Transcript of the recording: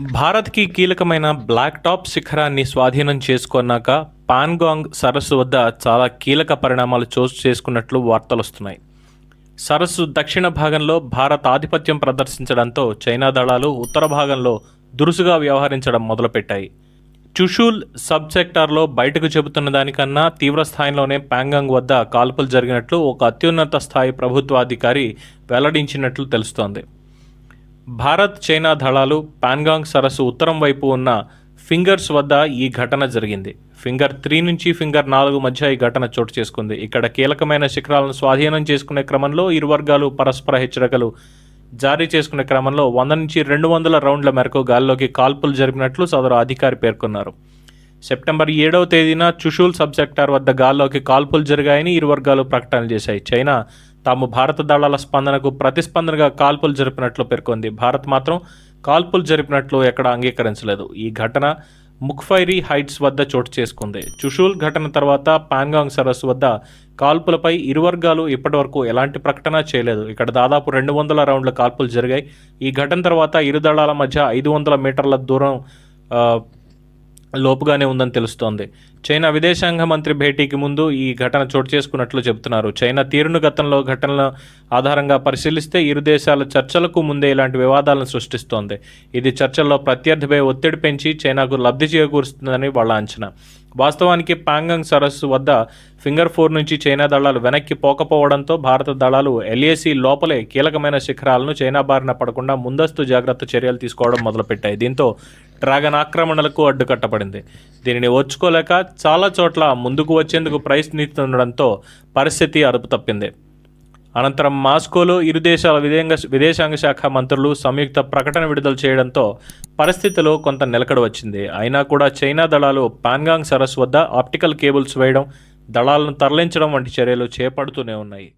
భారత్కి కీలకమైన black top శిఖరాన్ని స్వాధీనం చేసుకున్నాక పాన్గాంగ్ సరస్సు వద్ద చాలా కీలక పరిణామాలు చోటు చేసుకున్నట్లు వార్తలు వస్తున్నాయి. సరస్సు దక్షిణ భాగంలో భారత్ ఆధిపత్యం ప్రదర్శించడంతో చైనా దళాలు ఉత్తర భాగంలో దురుసుగా వ్యవహరించడం మొదలుపెట్టాయి. చుషూల్ సబ్ సెక్టార్లో బయటకు చెబుతున్న దానికన్నా తీవ్ర స్థాయిలోనే పాంగాంగ్ వద్ద కాల్పులు జరిగినట్లు ఒక అత్యున్నత స్థాయి ప్రభుత్వాధికారి వెల్లడించినట్లు తెలుస్తోంది. భారత్ చైనా దళాలు పాన్గాంగ్ సరస్సు ఉత్తరం వైపు ఉన్న ఫింగర్స్ వద్ద ఈ ఘటన జరిగింది. ఫింగర్ త్రీ నుంచి ఫింగర్ నాలుగు మధ్య ఈ ఘటన చోటు చేసుకుంది. ఇక్కడ కీలకమైన శిఖరాలను స్వాధీనం చేసుకునే క్రమంలో ఇరు వర్గాలు పరస్పర హెచ్చరికలు జారీ చేసుకునే క్రమంలో వంద నుంచి రెండు వందల రౌండ్ల మేరకు గాల్లోకి కాల్పులు జరిపినట్లు సదరు అధికారి పేర్కొన్నారు. సెప్టెంబర్ ఏడవ తేదీన చుషూల్ సబ్ సెక్టార్ వద్ద గాల్లోకి కాల్పులు జరిగాయని ఇరు వర్గాలు ప్రకటనలు చేశాయి. చైనా తాము భారత దళాల స్పందనకు ప్రతిస్పందనగా కాల్పులు జరిపినట్లు పేర్కొంది. భారత్ మాత్రం కాల్పులు జరిపినట్లు ఎక్కడ అంగీకరించలేదు. ఈ ఘటన ముక్ఫైరీ హైట్స్ వద్ద చోటు చేసుకుంది. చుషూల్ ఘటన తర్వాత పాంగాంగ్ సరస్సు వద్ద కాల్పులపై ఇరు వర్గాలు ఇప్పటివరకు ఎలాంటి ప్రకటన చేయలేదు. ఇక్కడ దాదాపు రెండు వందల రౌండ్ల కాల్పులు జరిగాయి. ఈ ఘటన తర్వాత ఇరు దళాల మధ్య ఐదు వందల మీటర్ల దూరం లోపుగానే ఉందని తెలుస్తోంది. చైనా విదేశాంగ మంత్రి భేటీకి ముందు ఈ ఘటన చోటు చేసుకున్నట్లు చెబుతున్నారు. చైనా తీరును గతంలో ఘటనల ఆధారంగా పరిశీలిస్తే ఇరు దేశాల చర్చలకు ముందే ఇలాంటి వివాదాలను సృష్టిస్తోంది. ఇది చర్చల్లో ప్రత్యర్థిపై ఒత్తిడి పెంచి చైనాకు లబ్ధి చేకూరుస్తుందని వాళ్ళ అంచనా. వాస్తవానికి పాంగంగ్ సరస్సు వద్ద ఫింగర్ ఫోర్ నుంచి చైనా దళాలు వెనక్కి పోకపోవడంతో భారత దళాలు ఎల్ఏసి లోపలే కీలకమైన శిఖరాలను చైనా బారిన పడకుండా ముందస్తు జాగ్రత్త చర్యలు తీసుకోవడం మొదలుపెట్టాయి. దీంతో డ్రాగన్ ఆక్రమణలకు అడ్డుకట్టబడింది దీనిని ఓర్చుకోలేక చాలా చోట్ల ముందుకు వచ్చేందుకు ప్రయత్నిస్తుండడంతో పరిస్థితి అదుపు తప్పింది. అనంతరం మాస్కోలో ఇరు దేశాల విదేంగ విదేశాంగ శాఖ మంత్రులు సంయుక్త ప్రకటన విడుదల చేయడంతో పరిస్థితిలో కొంత నిలకడ వచ్చింది. అయినా కూడా చైనా దళాలు పాన్గాంగ్ సరస్సు వద్ద ఆప్టికల్ కేబుల్స్ వేయడం దళాలను తరలించడం వంటి చర్యలు చేపడుతూనే ఉన్నాయి.